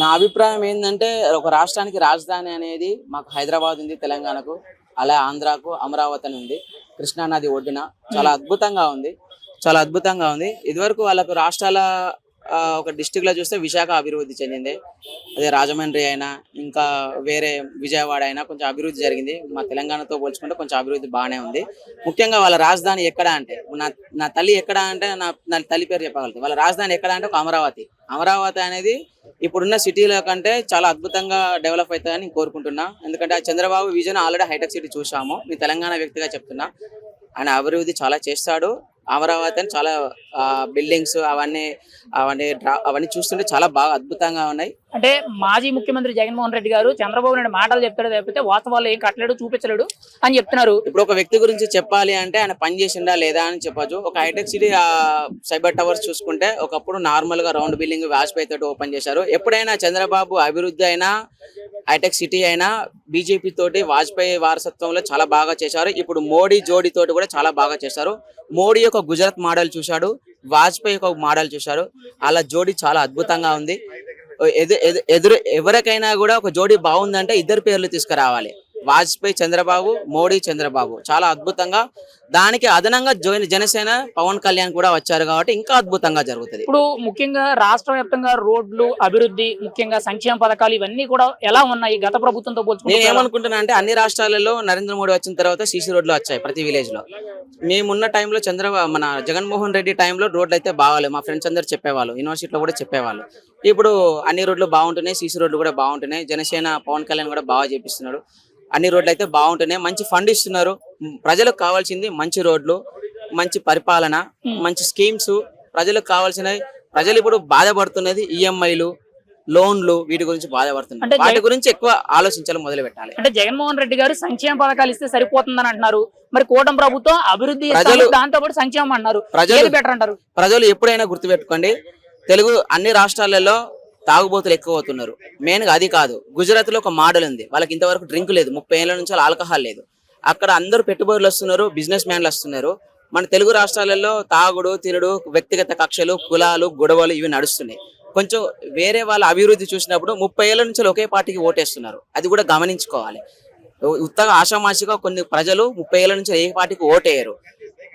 నా అభిప్రాయం ఏంటంటే ఒక రాష్ట్రానికి రాజధాని అనేది మాకు హైదరాబాద్ ఉంది తెలంగాణకు అలా ఆంధ్రాకు అమరావతి అని ఉంది. కృష్ణా నది ఒడ్డున చాలా అద్భుతంగా ఉంది చాలా అద్భుతంగా ఉంది. ఇదివరకు వాళ్ళకు రాష్ట్రాల ఒక డిస్టిక్లో చూస్తే విశాఖ అభివృద్ధి చెందింది. అదే రాజమండ్రి అయినా ఇంకా వేరే విజయవాడ అయినా కొంచెం అభివృద్ధి జరిగింది. మా తెలంగాణతో పోల్చుకుంటే కొంచెం అభివృద్ధి బాగానే ఉంది. ముఖ్యంగా వాళ్ళ రాజధాని ఎక్కడ అంటే నా నా తల్లి ఎక్కడ అంటే నా నా తల్లి పేరు చెప్పగలుగుతుంది వాళ్ళ రాజధాని ఎక్కడ అంటే ఒక అమరావతి. అమరావతి అనేది ఇప్పుడున్న సిటీల కంటే చాలా అద్భుతంగా డెవలప్ అవుతుందని కోరుకుంటున్నా. ఎందుకంటే ఆ Chandrababu vision already hitech city చూసాము మీ తెలంగాణ వ్యక్తిగా చెప్తున్నా. ఆయన అభివృద్ధి చాలా చేస్తాడు. అమరావతి అని చాలా బిల్డింగ్స్ అవన్నీ అవన్నీ అవన్నీ చూస్తుంటే చాలా బాగా అద్భుతంగా ఉన్నాయి. అంటే మాజీ ముఖ్యమంత్రి జగన్మోహన్ రెడ్డి గారు చంద్రబాబు నాయుడు మాటలు చెప్తాడు తప్పితే వాస్తవాలు ఏం కట్టలేడు చూపించలేడు అని చెప్తున్నారు. ఇప్పుడు ఒక వ్యక్తి గురించి చెప్పాలి అంటే ఆయన పని చేసిండా లేదా అని చెప్పొచ్చు. ఒక హైటెక్ సిటీ సైబర్ టవర్స్ చూసుకుంటే ఒకప్పుడు నార్మల్గా రౌండ్ బిల్డింగ్ వాజ్పేయి తోటి ఓపెన్ చేశారు. ఎప్పుడైనా చంద్రబాబు అభివృద్ధి అయినా హైటెక్ సిటీ అయినా బీజేపీ తోటి వాజ్పేయి వారసత్వంలో చాలా బాగా చేశారు. ఇప్పుడు మోడీ జోడీ తోటి కూడా చాలా బాగా చేశారు. మోడీ ఒక గుజరాత్ మోడల్ చూశాడు. వాజ్పేయి ఒక మోడల్ చూశారు. అలా జోడీ చాలా అద్భుతంగా ఉంది. ఎదు ఎదు- ఎదురు ఎవరికైనా కూడా ఒక జోడీ బాగుందంటే ఇద్దరు పేర్లు తీసుకురావాలి. వాజ్పేయి చంద్రబాబు మోడీ చంద్రబాబు. చాలా అద్భుతంగా. దానికి అదనంగా జనసేన పవన్ కళ్యాణ్ కూడా వచ్చారు కాబట్టి ఇంకా అద్భుతంగా జరుగుతుంది. ఇప్పుడు ముఖ్యంగా రాష్ట్ర వ్యాప్తంగా రోడ్లు అభివృద్ధి ముఖ్యంగా సంక్షేమ పథకాలు ఇవన్నీ కూడా ఎలా ఉన్నాయి? గత ప్రభుత్వంతో నేను పోల్చుకుంటే ఏమనుకుంటున్నా అంటే అన్ని రాష్ట్రాలలో నరేంద్ర మోడీ వచ్చిన తర్వాత సీసీ రోడ్లు వచ్చాయి ప్రతి విలేజ్లో మేమున్న టైంలో చంద్రబాబు మన జగన్మోహన్ రెడ్డి టైంలో రోడ్లు అయితే బాగాలేదు మా ఫ్రెండ్స్ అందరు చెప్పేవాళ్ళు. యూనివర్సిటీలో కూడా చెప్పేవాళ్ళు. ఇప్పుడు అన్ని రోడ్లు బాగుంటున్నాయి సీసీ రోడ్లు కూడా బాగుంటున్నాయి. జనసేన పవన్ కళ్యాణ్ కూడా బాగా చేపిస్తున్నాడు అన్ని రోడ్లు అయితే బాగుంటున్నాయి. మంచి ఫండ్ ఇస్తున్నారు. ప్రజలకు కావాల్సింది మంచి రోడ్లు మంచి పరిపాలన మంచి స్కీమ్స్. ప్రజలకు కావాల్సినవి ప్రజలు ఇప్పుడు బాధపడుతున్నది ఈఎంఐలు లోన్లు వీటి గురించి బాధపడుతున్నారు. వాటి గురించి ఎక్కువ ఆలోచించాలి మొదలు పెట్టాలి. అంటే జగన్మోహన్ రెడ్డి గారు సంక్షేమ పథకాలు ఇస్తే సరిపోతుందని అంటున్నారు. మరి కూటమి ప్రభుత్వం అభివృద్ధి దాంతో పాటు సంక్షేమం అన్నారు ప్రజలు బెటర్ అంటారు? ప్రజలు ఎప్పుడైనా గుర్తుపెట్టుకోండి. తెలుగు అన్ని రాష్ట్రాలలో తాగుబోతులు ఎక్కువ అవుతున్నారు మెయిన్గా అది కాదు గుజరాత్లో ఒక మోడల్ ఉంది. వాళ్ళకి ఇంతవరకు డ్రింక్ లేదు. ముప్పై ఏళ్ళ నుంచి ఆల్కహాల్ లేదు. అక్కడ అందరూ పెట్టుబడులు వస్తున్నారు బిజినెస్ మ్యాన్లు వస్తున్నారు. మన తెలుగు రాష్ట్రాలలో తాగుడు తినుడు వ్యక్తిగత కక్షలు కులాలు గొడవలు ఇవి నడుస్తున్నాయి. కొంచెం వేరే వాళ్ళ అభివృద్ధి చూసినప్పుడు ముప్పై ఏళ్ళ నుంచి ఒకే పార్టీకి ఓటేస్తున్నారు. అది కూడా గమనించుకోవాలి. ఉత్తగా ఆషామాషిగా కొన్ని ప్రజలు ముప్పై ఏళ్ళ నుంచి ఏ పార్టీకి ఓటేయరు.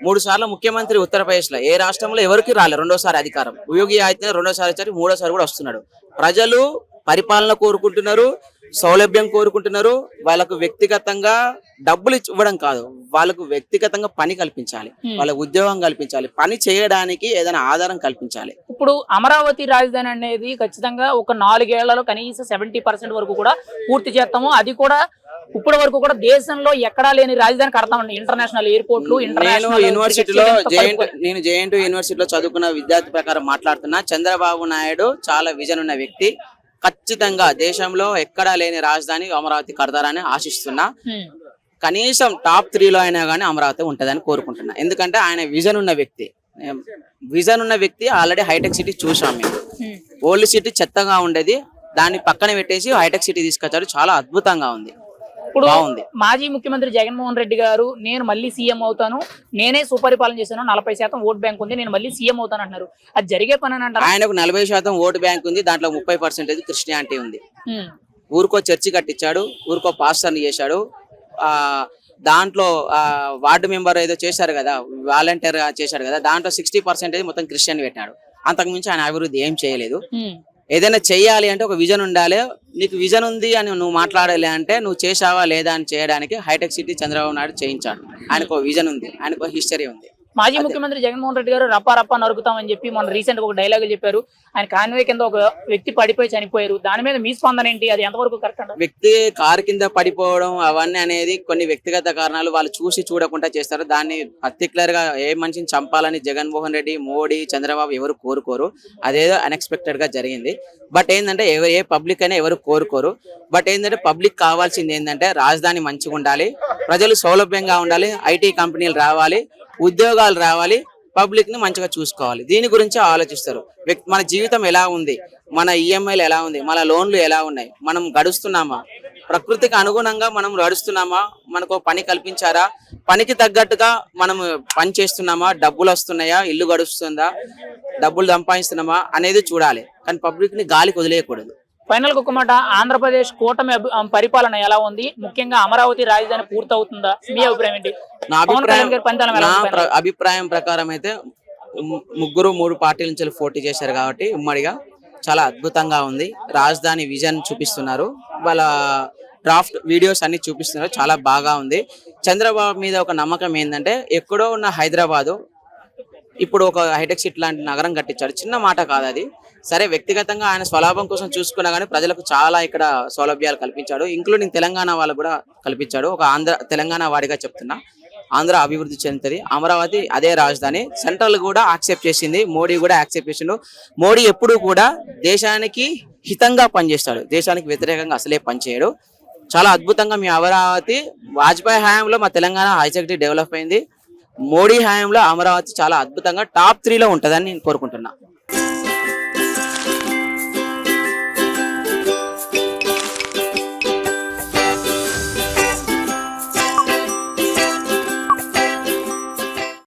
మూడు సార్లు ముఖ్యమంత్రి ఉత్తరప్రదేశ్లో ఏ రాష్ట్రంలో ఎవరికి రాలేదు రెండోసారి అధికారం. యోగి అయితే రెండోసారి వచ్చారు మూడోసారి కూడా వస్తున్నాడు. ప్రజలు పరిపాలన కోరుకుంటున్నారు సౌలభ్యం కోరుకుంటున్నారు. వాళ్ళకు వ్యక్తిగతంగా డబ్బులు ఇచ్చి- ఇవ్వడం కాదు వాళ్ళకు వ్యక్తిగతంగా పని కల్పించాలి. వాళ్ళకు ఉద్యోగం కల్పించాలి. పని చేయడానికి ఏదైనా ఆధారం కల్పించాలి. ఇప్పుడు అమరావతి రాజధాని అనేది ఖచ్చితంగా ఒక నాలుగేళ్ళలో కనీసం సెవెంటీ పర్సెంట్ వరకు కూడా పూర్తి చేస్తాము. అది కూడా ఇప్పటి వరకు కూడా దేశంలో ఎక్కడా లేని రాజధాని కడతామండి ఇంటర్నేషనల్ ఎయిర్పోర్ట్లు ఇంటర్నేషనల్ యూనివర్సిటీలో నేను జేఎన్టీ యూనివర్సిటీలో చదువుకున్న విద్యార్థి ప్రకారం మాట్లాడుతున్నా. చంద్రబాబు నాయుడు చాలా విజన్ ఉన్న వ్యక్తి. ఖచ్చితంగా దేశంలో ఎక్కడా లేని రాజధాని అమరావతి కడతారని ఆశిస్తున్నా. కనీసం టాప్ త్రీలో అయినా కానీ అమరావతి ఉంటుందని కోరుకుంటున్నా. ఎందుకంటే ఆయన విజన్ ఉన్న వ్యక్తి. విజన్ ఉన్న వ్యక్తి ఆల్రెడీ హైటెక్ సిటీ చూసాం మేము. ఓల్డ్ సిటీ చెత్తగా ఉండేది. దాన్ని పక్కన పెట్టేసి హైటెక్ సిటీ తీసుకొచ్చారు. చాలా అద్భుతంగా ఉంది. ఇప్పుడు మాజీ ముఖ్యమంత్రి జగన్మోహన్ రెడ్డి గారు నేను మళ్ళీ సీఎం అవుతాను నేనే సుపరిపాలన చేశాను నలభై శాతం ఓట్ బ్యాంక్ ఉంది నేను మళ్ళీ సీఎం అవుతాను అంటున్నారు. అది జరిగే పని అని అంటారు? ఆయనకు నలభై శాతం ఓటు బ్యాంక్ ఉంది దాంట్లో ముప్పై పర్సెంటేజ్ క్రిస్టియానిటీ ఉంది. ఊరికో చర్చి కట్టించాడు ఊరికో పాస్టర్ని చేశాడు ఆ దాంట్లో వార్డు మెంబర్ ఏదో చేశారు కదా వాలంటీర్ చేశాడు కదా దాంట్లో సిక్స్టీ పర్సెంటేజ్ మొత్తం క్రిస్టియన్ పెట్టాడు. అంతకు మించి ఆయన అభివృద్ధి ఏం చేయలేదు. ఏదైనా చెయ్యాలి అంటే ఒక విజన్ ఉండాలి. నీకు విజన్ ఉంది అని నువ్వు మాట్లాడాలి అంటే నువ్వు చేసావా లేదా అని చేయడానికి హైటెక్ సిటీ చంద్రబాబు నాయుడు చేయించాడు. ఆయనకు ఒక విజన్ ఉంది. ఆయనకు ఒక హిస్టరీ ఉంది. మాజీ ముఖ్యమంత్రి జగన్మోహన్ రెడ్డి గారు రప్పా రప్పా నరుకుతామని చెప్పి మొన్న రీసెంట్ ఒక డైలాగ్ చెప్పారు. ఆయన కాన్వే కింద ఒక వ్యక్తి పడిపోయి చనిపోయారు. దాని మీద మీ స్పందన ఏంటి? అది ఎంతవరకు కరెక్ట్ వ్యక్తి కారు కింద పడిపోవడం అవన్నీ అనేది కొన్ని వ్యక్తిగత కారణాలు వాళ్ళు చూసి చూడకుండా చేస్తారు. దాన్ని పర్టికులర్గా ఏ మనిషిని చంపాలని జగన్మోహన్ రెడ్డి మోడీ చంద్రబాబు ఎవరు కోరుకోరు. అదేదో అన్ఎక్స్పెక్టెడ్గా జరిగింది. బట్ ఏంటంటే ఎవరు ఏ పబ్లిక్ అయినా ఎవరు కోరుకోరు. బట్ ఏంటంటే పబ్లిక్ కావాల్సింది ఏంటంటే రాజధాని మంచిగా ఉండాలి ప్రజలు సౌలభ్యంగా ఉండాలి. ఐటీ కంపెనీలు రావాలి. ఉద్యోగాలు రావాలి పబ్లిక్ని మంచిగా చూసుకోవాలి. దీని గురించి ఆలోచిస్తారు. మన జీవితం ఎలా ఉంది? మన ఈఎంఐలు ఎలా ఉంది? మన లోన్లు ఎలా ఉన్నాయి? మనం గడుస్తున్నామా? ప్రకృతికి అనుగుణంగా మనం నడుస్తున్నామా? మనకు పని కల్పించారా? పనికి తగ్గట్టుగా మనం పని చేస్తున్నామా? డబ్బులు వస్తున్నాయా? ఇల్లు గడుస్తుందా? డబ్బులు సంపాదిస్తున్నామా? అనేది చూడాలి. కానీ పబ్లిక్ని గాలికి వదిలేయకూడదు. ఫైనల్ ఒక మాట ఆంధ్రప్రదేశ్ కూటమి పరిపాలన ఎలా ఉంది? ముఖ్యంగా అమరావతి రాజధాని పూర్తవుతుందా? మీ అభిప్రాయం ఏంటి? నా అభిప్రాయం నా అభిప్రాయం ప్రకారం అయితే ముగ్గురు మూడు పార్టీల నుంచి పోటీ చేశారు కాబట్టి ఉమ్మడిగా చాలా అద్భుతంగా ఉంది. రాజధాని విజన్ చూపిస్తున్నారు. వాళ్ళ డ్రాఫ్ట్ వీడియోస్ అన్ని చూపిస్తున్నారు. చాలా బాగా ఉంది. చంద్రబాబు మీద ఒక నమ్మకం ఏంటంటే ఎక్కడో ఉన్న హైదరాబాదు ఇప్పుడు ఒక హైటెక్ సిటీ లాంటి నగరం కట్టించాడు. చిన్న మాట కాదు అది. సరే వ్యక్తిగతంగా ఆయన స్వలాభం కోసం చూసుకున్నా కానీ ప్రజలకు చాలా ఇక్కడ సౌలభ్యాలు కల్పించాడు. ఇంక్లూడింగ్ తెలంగాణ వాళ్ళు కూడా కల్పించాడు. ఒక ఆంధ్ర తెలంగాణ వాడిగా చెప్తున్నా. ఆంధ్ర అభివృద్ధి చెందుతుంది. అమరావతి అదే రాజధాని. సెంట్రల్ కూడా యాక్సెప్ట్ చేసింది. మోడీ కూడా యాక్సెప్ట్ చేసిండు. మోడీ ఎప్పుడూ కూడా దేశానికి హితంగా పనిచేస్తాడు. దేశానికి వ్యతిరేకంగా అసలే పనిచేయడు. చాలా అద్భుతంగా మీ అమరావతి వాజ్పేయి హయాంలో మా తెలంగాణ హైసెక్టీ డెవలప్ అయింది. మోడీ హయాంలో అమరావతి చాలా అద్భుతంగా టాప్ త్రీలో ఉంటుందని నేను కోరుకుంటున్నా.